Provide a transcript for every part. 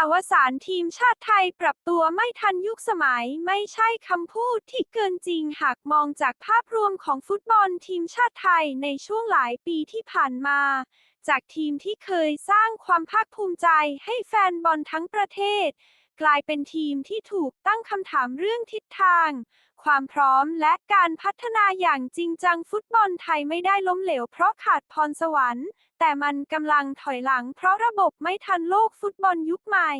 อวสานทีมชาติไทยปรับตัวไม่ทันยุคสมัยไม่ใช่คำพูดที่เกินจริงหากมองจากภาพรวมของฟุตบอลทีมชาติไทยในช่วงหลายปีที่ผ่านมา จากทีมที่เคยสร้างความภาคภูมิใจให้แฟนบอลทั้งประเทศ กลายเป็นทีมที่ถูกตั้งคำถามเรื่องทิศทาง ความพร้อมและการพัฒนาอย่างจริงจังฟุตบอลไทยไม่ได้ล้มเหลวเพราะขาดพรสวรรค์ แต่มันกำลังถอยหลังเพราะระบบไม่ทันโลกฟุตบอลยุคใหม่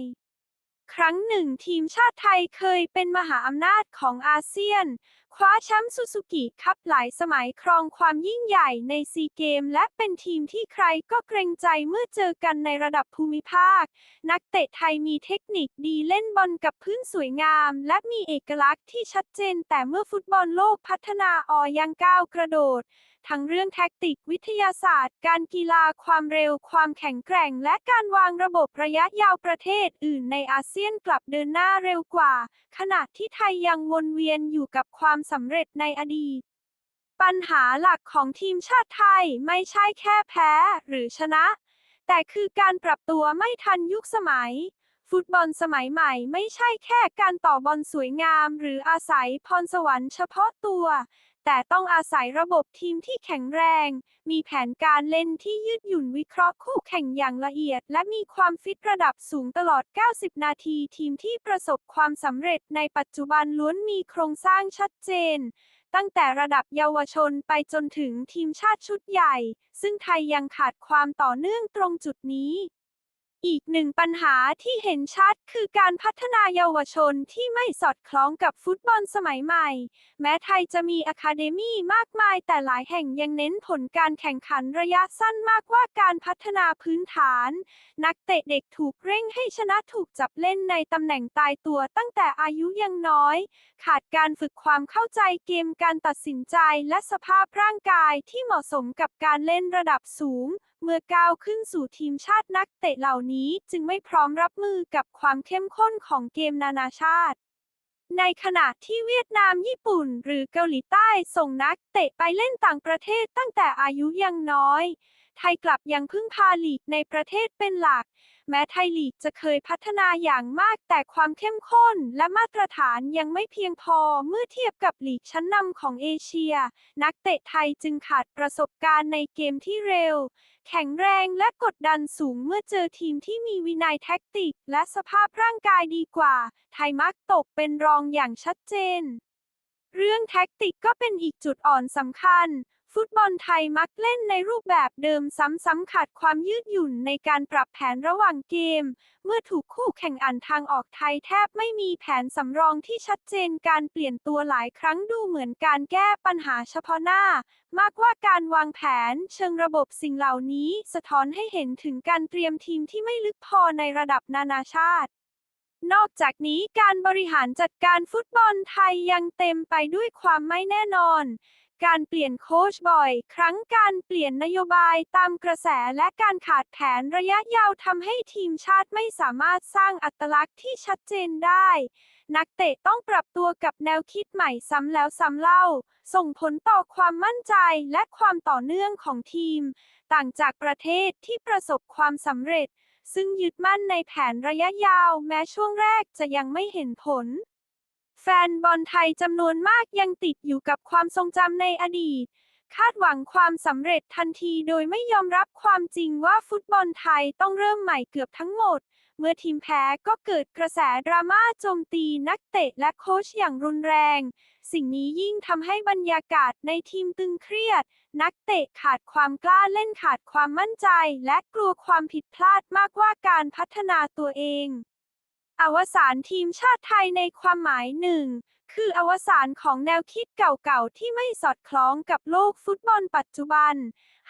ครั้งหนึ่งทีมชาติไทยเคยเป็นมหาอำนาจของอาเซียน คว้าแชมป์ซูซูกิคัพหลายสมัยครองความยิ่งใหญ่ในซีเกม และเป็นทีมที่ใครก็เกรงใจเมื่อเจอกันในระดับภูมิภาค นักเตะไทยมีเทคนิคดีเล่นบอลกับพื้นสวยงาม และมีเอกลักษณ์ที่ชัดเจนแต่เมื่อฟุตบอลโลกพัฒนาออยังก้าวกระโดด ทั้งเรื่องแท็กติกวิทยาศาสตร์ การกีฬาความเร็ว ความแข็งแกร่ง และการวางระบบระยะยาวประเทศอื่นในอาเซียนกลับเดินหน้าเร็วกว่า ขณะที่ไทยยังวนเวียนอยู่กับความสำเร็จในอดีตปัญหาหลักของทีมชาติไทยไม่ใช่แค่แพ้หรือชนะ แต่คือการปรับตัวไม่ทันยุคสมัย ฟุตบอลสมัยใหม่ไม่ใช่แค่การต่อบอลสวยงาม หรืออาศัยพรสวรรค์เฉพาะตัว แต่ต้องอาศัยระบบทีมที่แข็งแรง มีแผนการเล่นที่ยืดหยุ่นวิเคราะห์คู่แข่งอย่างละเอียด และมีความฟิตระดับสูงตลอด 90 นาที ทีมที่ประสบความสำเร็จในปัจจุบันล้วนมีโครงสร้างชัดเจน ตั้งแต่ระดับเยาวชนไปจนถึงทีมชาติชุดใหญ่ ซึ่งไทยยังขาดความต่อเนื่องตรงจุดนี้ อีกหนึ่งปัญหาที่เห็นชัดคือการพัฒนาเยาวชนที่ไม่สอดคล้องกับฟุตบอลสมัยใหม่ แม้ไทยจะมีอะคาเดมี่มากมายแต่หลายแห่งยังเน้นผลการแข่งขันระยะสั้นมากกว่าการพัฒนาพื้นฐาน นักเตะเด็กถูกเร่งให้ชนะถูกจับเล่นในตำแหน่งตายตัวตั้งแต่อายุยังน้อย ขาดการฝึกความเข้าใจเกมการตัดสินใจและสภาพร่างกายที่เหมาะสมกับการเล่นระดับสูง เมื่อก้าวขึ้นสู่ทีมชาตินักเตะเหล่านี้จึงไม่พร้อมรับมือกับความเข้มข้นของเกมนานาชาติ ในขณะที่เวียดนามญี่ปุ่น หรือเกาหลีใต้ส่งนักเตะไปเล่นต่างประเทศตั้งแต่อายุยังน้อย ไทยกลับยังพึ่งพาลีกในประเทศเป็นหลัก แม้ไทยลีกจะเคยพัฒนาอย่างมากแต่ความเข้มข้นและมาตรฐานยังไม่เพียงพอเมื่อเทียบกับลีกชั้นนำของเอเชีย นักเตะไทยจึงขาดประสบการณ์ในเกมที่เร็ว แข็งแรงและกดดันสูงเมื่อเจอทีมที่มีวินัยแท็กติก และสภาพร่างกายดีกว่า ไทยมักตกเป็นรองอย่างชัดเจนเรื่องแท็กติกก็เป็นอีกจุดอ่อนสำคัญ ฟุตบอลไทยมักเล่นในรูปแบบเดิมซ้ำๆขาดความยืดหยุ่นในการปรับแผนระหว่างเกม เมื่อถูกคู่แข่งอ่านทางออกไทยแทบไม่มีแผนสำรองที่ชัดเจนการเปลี่ยนตัวหลายครั้งดูเหมือนการแก้ปัญหาเฉพาะหน้า มากกว่าการวางแผนเชิงระบบสิ่งเหล่านี้ สะท้อนให้เห็นถึงการเตรียมทีมที่ไม่ลึกพอในระดับนานาชาตินอกจากนี้การบริหารจัดการฟุตบอลไทยยังเต็มไปด้วยความไม่แน่นอน การเปลี่ยนโค้ชบ่อย ครั้งการเปลี่ยนนโยบายตามกระแสและการขาดแผนระยะยาวทำให้ทีมชาติไม่สามารถสร้างอัตลักษณ์ที่ชัดเจนได้ นักเตะต้องปรับตัวกับแนวคิดใหม่ซ้ำแล้วซ้ำเล่า ส่งผลต่อความมั่นใจและความต่อเนื่องของทีม ต่างจากประเทศที่ประสบความสำเร็จ ซึ่งยึดมั่นในแผนระยะยาว แม้ช่วงแรกจะยังไม่เห็นผล แฟนบอลไทยจำนวนมากยังติดอยู่กับความทรงจำในอดีต คาดหวังความสำเร็จทันทีโดยไม่ยอมรับความจริงว่าฟุตบอลไทยต้องเริ่มใหม่เกือบทั้งหมด เมื่อทีมแพ้ก็เกิดกระแสดราม่าโจมตีนักเตะและโค้ชอย่างรุนแรง สิ่งนี้ยิ่งทำให้บรรยากาศในทีมตึงเครียด นักเตะขาดความกล้าเล่นขาดความมั่นใจ และกลัวความผิดพลาดมากกว่าการพัฒนาตัวเอง อวสานทีมชาติไทยในความหมายหนึ่ง คืออวสานของแนวคิดเก่าๆ ที่ไม่สอดคล้องกับโลกฟุตบอลปัจจุบัน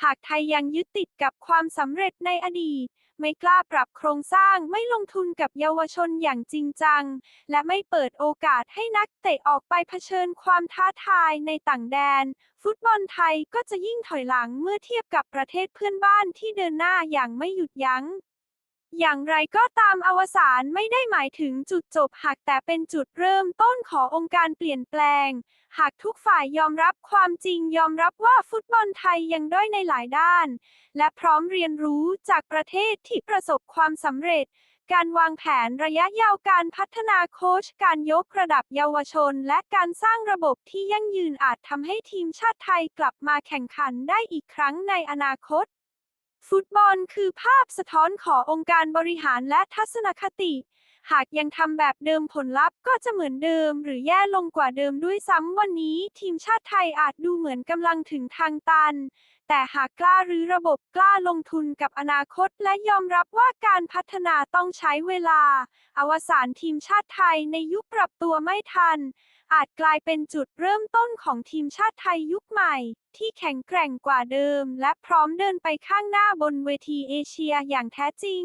หากไทยยังยึดติดกับความสำเร็จในอดีต ไม่กล้าปรับโครงสร้างไม่ลงทุนกับเยาวชนอย่างจริงจัง และไม่เปิดโอกาสให้นักเตะออกไปเผชิญความท้าทายในต่างแดน ฟุตบอลไทยก็จะยิ่งถอยหลังเมื่อเทียบกับประเทศเพื่อนบ้านที่เดินหน้าอย่างไม่หยุดยัง้ง อย่างไรก็ตามอวสานไม่ได้หมายถึงจุดจบหากแต่เป็นจุดเริ่มต้นขององค์การเปลี่ยนแปลง หากทุกฝ่ายยอมรับความจริงยอมรับว่าฟุตบอลไทยยังด้อยในหลายด้าน และพร้อมเรียนรู้จากประเทศที่ประสบความสำเร็จ การวางแผนระยะยาวการพัฒนาโค้ชการยกระดับเยาวชน และการสร้างระบบที่ยั่งยืนอาจทำให้ทีมชาติไทยกลับมาแข่งขันได้อีกครั้งในอนาคต ฟุตบอลคือภาพสะท้อนขององค์การบริหารและทัศนคติ หากยังทำแบบเดิมผลลัพธ์ก็จะเหมือนเดิม หรือแย่ลงกว่าเดิมด้วยซ้ำวันนี้ ทีมชาติไทยอาจดูเหมือนกำลังถึงทางตัน แต่หากกล้ารื้อระบบกล้าลงทุนกับอนาคตและยอมรับว่าการพัฒนาต้องใช้เวลา อวสานทีมชาติไทยในยุคปรับตัวไม่ทัน อาจกลายเป็นจุดเริ่มต้นของทีมชาติไทยยุคใหม่ ที่แข็งแกร่งกว่าเดิม และพร้อมเดินไปข้างหน้าบนเวทีเอเชียอย่างแท้จริง